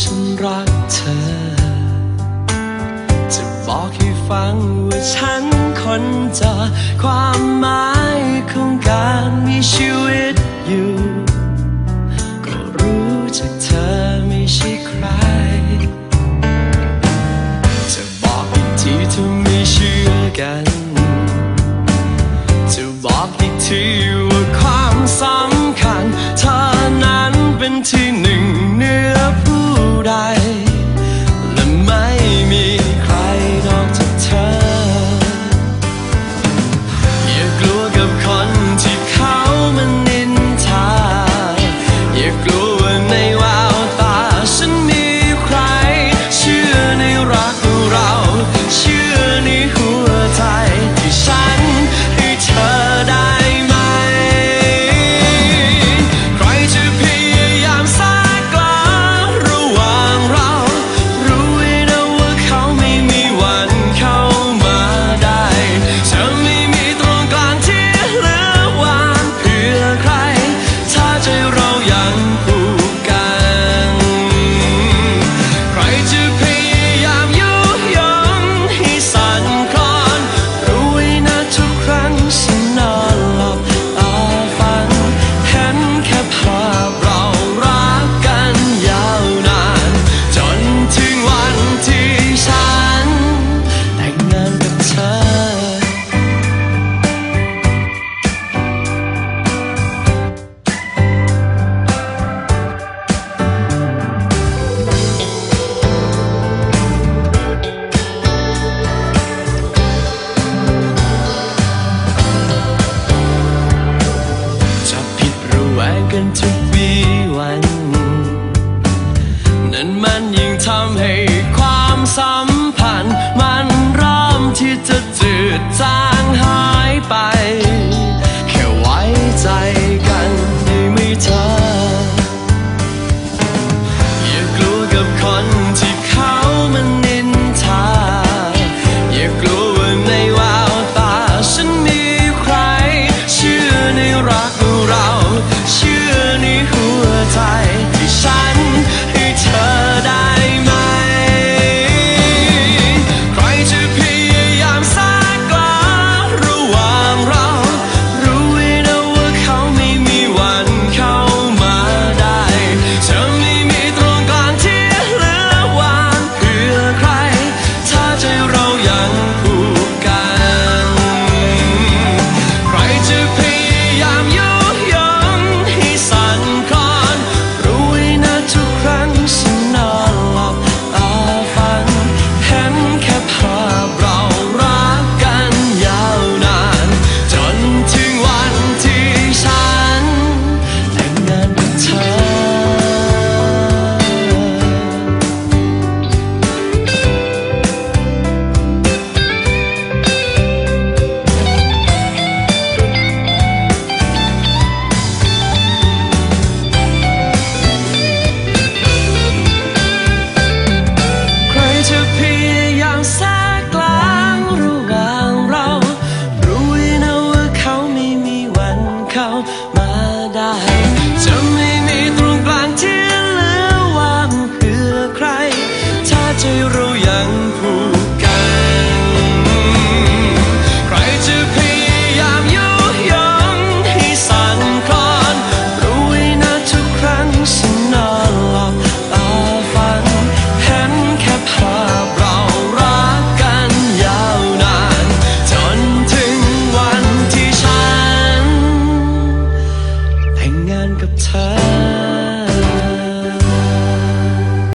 ฉันรักเธอ จะบอกให้ฟังว่าฉันคนเจอความหมาย กันทุกวีวัน นั้นมันยิ่งทำให้ความสัมพันธ์ die